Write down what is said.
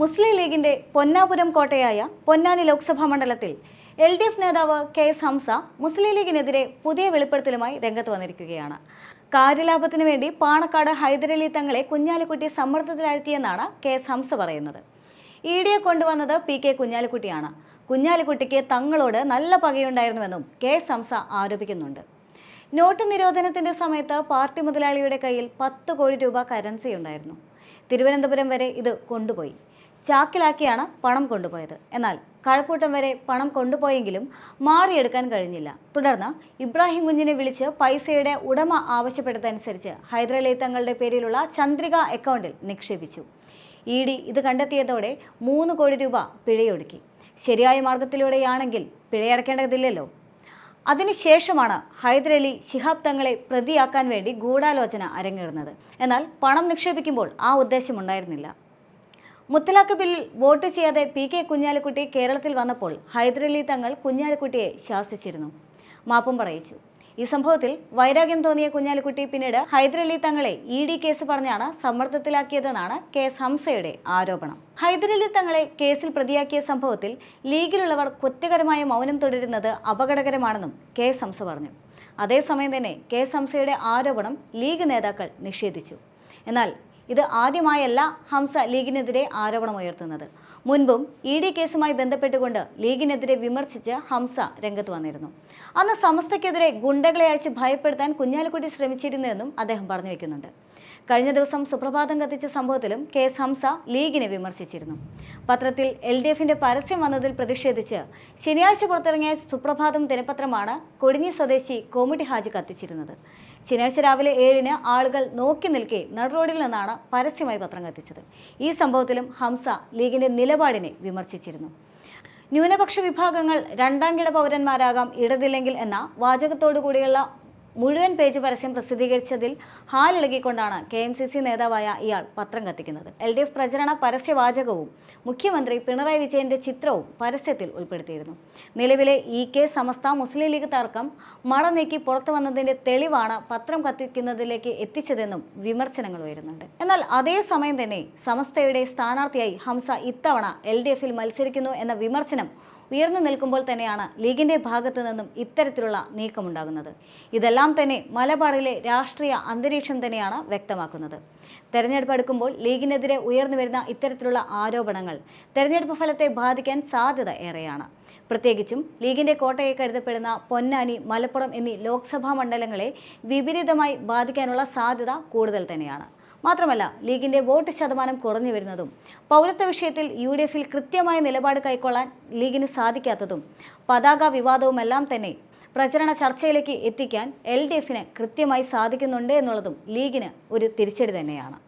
മുസ്ലിം ലീഗിന്റെ പൊന്നാപുരം കോട്ടയായ പൊന്നാനി ലോക്സഭാ മണ്ഡലത്തിൽ L D F നേതാവ് കെ എസ് ഹംസ മുസ്ലിം ലീഗിനെതിരെ പുതിയ വെളിപ്പെടുത്തലുമായി രംഗത്ത് വന്നിരിക്കുകയാണ്. കാര്യലാഭത്തിനു വേണ്ടി പാണക്കാട് ഹൈദരലി തങ്ങളെ കുഞ്ഞാലിക്കുട്ടി സമ്മർദ്ദത്തിലാഴ്ത്തിയെന്നാണ് കെ എസ് ഹംസ പറയുന്നത്. ഇ ഡിയെ കൊണ്ടുവന്നത് പി കെ കുഞ്ഞാലിക്കുട്ടിയാണ്. കുഞ്ഞാലിക്കുട്ടിക്ക് തങ്ങളോട് നല്ല പകയുണ്ടായിരുന്നുവെന്നും കെ എസ് ഹംസ ആരോപിക്കുന്നുണ്ട്. നോട്ട് നിരോധനത്തിന്റെ സമയത്ത് പാർട്ടി മുതലാളിയുടെ കയ്യിൽ പത്ത് കോടി രൂപ കറൻസി ഉണ്ടായിരുന്നു തിരുവനന്തപുരം വരെ ഇത് കൊണ്ടുപോയി. ചാക്കിലാക്കിയാണ് പണം കൊണ്ടുപോയത്. എന്നാൽ കഴക്കൂട്ടം വരെ പണം കൊണ്ടുപോയെങ്കിലും മാറിയെടുക്കാൻ കഴിഞ്ഞില്ല. തുടർന്ന് ഇബ്രാഹിം കുഞ്ഞിനെ വിളിച്ച് പൈസയുടെ ഉടമ ആവശ്യപ്പെട്ടതനുസരിച്ച് ഹൈദരലി തങ്ങളുടെ പേരിലുള്ള ചന്ദ്രിക അക്കൗണ്ടിൽ നിക്ഷേപിച്ചു. ഇ ഡി ഇത് കണ്ടെത്തിയതോടെ മൂന്ന് കോടി രൂപ പിഴയൊടുക്കി. ശരിയായ മാർഗത്തിലൂടെയാണെങ്കിൽ പിഴയടക്കേണ്ടതില്ലല്ലോ. അതിനുശേഷമാണ് ഹൈദരലി ശിഹാബ് തങ്ങളെ പ്രതിയാക്കാൻ വേണ്ടി ഗൂഢാലോചന അരങ്ങേറുന്നത്. എന്നാൽ പണം നിക്ഷേപിക്കുമ്പോൾ ആ ഉദ്ദേശമുണ്ടായിരുന്നില്ല. മുത്തലാഖ് ബില്ലിൽ വോട്ട് ചെയ്യാതെ പി കെ കുഞ്ഞാലിക്കുട്ടി കേരളത്തിൽ വന്നപ്പോൾ ഹൈദരലി തങ്ങൾ കുഞ്ഞാലിക്കുട്ടിയെ ശാസിച്ചിരുന്നു. മാപ്പും പറയിച്ചു. ഈ സംഭവത്തിൽ വൈരാഗ്യം തോന്നിയ കുഞ്ഞാലിക്കുട്ടി പിന്നീട് ഹൈദരലി തങ്ങളെ ഇ ഡി കേസ് പറഞ്ഞാണ് സമ്മർദ്ദത്തിലാക്കിയതെന്നാണ് കെ എസ് ഹംസയുടെ ആരോപണം. ഹൈദരലി തങ്ങളെ കേസിൽ പ്രതിയാക്കിയ സംഭവത്തിൽ ലീഗിലുള്ളവർ കുറ്റകരമായ മൗനം തുടരുന്നത് അപകടകരമാണെന്നും കെ ഹംസ പറഞ്ഞു. അതേസമയം തന്നെ കെ ഹംസയുടെ ആരോപണം ലീഗ് നേതാക്കൾ നിഷേധിച്ചു. എന്നാൽ ഇത് ആദ്യമായല്ല ഹംസ ലീഗിനെതിരെ ആരോപണമുയർത്തുന്നത് മുൻപും ഇ ഡി കേസുമായി ബന്ധപ്പെട്ടുകൊണ്ട് ലീഗിനെതിരെ വിമർശിച്ച് ഹംസ രംഗത്ത് വന്നിരുന്നു. അന്ന് സമസ്തയ്ക്കെതിരെ ഗുണ്ടകളെ അയച്ച് ഭയപ്പെടുത്താൻ കുഞ്ഞാലിക്കുട്ടി ശ്രമിച്ചിരുന്നുവെന്നും അദ്ദേഹം പറഞ്ഞു വെക്കുന്നുണ്ട്. കഴിഞ്ഞ ദിവസം സുപ്രഭാതം കത്തിച്ച സംഭവത്തിലും കെ എസ് ഹംസ ലീഗിനെ വിമർശിച്ചിരുന്നു. പത്രത്തിൽ എൽ ഡി എഫിന്റെ പരസ്യം വന്നതിൽ പ്രതിഷേധിച്ച് ശനിയാഴ്ച പുറത്തിറങ്ങിയ സുപ്രഭാതം ദിനപത്രമാണ് കൊടിഞ്ഞി സ്വദേശി കോമിട്ടി ഹാജി കത്തിച്ചിരുന്നത്. ശനിയാഴ്ച രാവിലെ ഏഴിന് ആളുകൾ നോക്കി നിൽക്കെ നടുറോഡിൽ നിന്നാണ് പരസ്യമായി പത്രം കത്തിച്ചത്. ഈ സംഭവത്തിലും ഹംസ ലീഗിന്റെ നിലപാടിനെ വിമർശിച്ചിരുന്നു. ന്യൂനപക്ഷ വിഭാഗങ്ങൾ രണ്ടാം കിട പൗരന്മാരാകാം ഇടതില്ലെങ്കിൽ എന്ന വാചകത്തോടു കൂടിയുള്ള മുഴുവൻ പേജ് പരസ്യം പ്രസിദ്ധീകരിച്ചതിൽ ഹാലിളകിക്കൊണ്ടാണ് കെ എം സി സി നേതാവായ ഇയാൾ പത്രം കത്തിക്കുന്നത്. എൽ ഡി എഫ് പ്രചരണ പരസ്യവാചകവും മുഖ്യമന്ത്രി പിണറായി വിജയന്റെ ചിത്രവും പരസ്യത്തിൽ ഉൾപ്പെടുത്തിയിരുന്നു. നിലവിലെ ഇ കെ സമസ്ത മുസ്ലിം ലീഗ് തർക്കം മട നീക്കി പുറത്തു വന്നതിന്റെ തെളിവാണ് പത്രം കത്തിക്കുന്നതിലേക്ക് എത്തിച്ചതെന്നും വിമർശനങ്ങൾ ഉയരുന്നുണ്ട്. എന്നാൽ അതേസമയം തന്നെ സമസ്തയുടെ സ്ഥാനാർത്ഥിയായി ഹംസ ഇത്തവണ എൽ ഡി എഫിൽ മത്സരിക്കുന്നു എന്ന വിമർശനം ഉയർന്നു നിൽക്കുമ്പോൾ തന്നെയാണ് ലീഗിന്റെ ഭാഗത്തു നിന്നും ഇത്തരത്തിലുള്ള നീക്കമുണ്ടാകുന്നത്. ഇതെല്ലാം തന്നെ മലബാറിലെ രാഷ്ട്രീയ അന്തരീക്ഷം തന്നെയാണ് വ്യക്തമാക്കുന്നത്. തെരഞ്ഞെടുപ്പ് അടുക്കുമ്പോൾ ലീഗിനെതിരെ ഉയർന്നു വരുന്ന ഇത്തരത്തിലുള്ള ആരോപണങ്ങൾ തെരഞ്ഞെടുപ്പ് ഫലത്തെ ബാധിക്കാൻ സാധ്യത ഏറെയാണ്. പ്രത്യേകിച്ചും ലീഗിന്റെ കോട്ടയെ കരുതപ്പെടുന്ന പൊന്നാനി മലപ്പുറം എന്നീ ലോക്സഭാ മണ്ഡലങ്ങളെ വിപരീതമായി ബാധിക്കാനുള്ള സാധ്യത കൂടുതൽ തന്നെയാണ്. മാത്രമല്ല ലീഗിന്റെ വോട്ട് ശതമാനം കുറഞ്ഞു വരുന്നതും പൗരത്വ വിഷയത്തിൽ യു ഡി എഫിൽ കൃത്യമായ നിലപാട് കൈക്കൊള്ളാൻ ലീഗിന് സാധിക്കാത്തതും പതാക വിവാദവുമെല്ലാം തന്നെ പ്രചരണ ചർച്ചയിലേക്ക് എത്തിക്കാൻ എൽ ഡി എഫിന് കൃത്യമായി സാധിക്കുന്നുണ്ട് എന്നുള്ളതും ലീഗിന് ഒരു തിരിച്ചടി തന്നെയാണ്.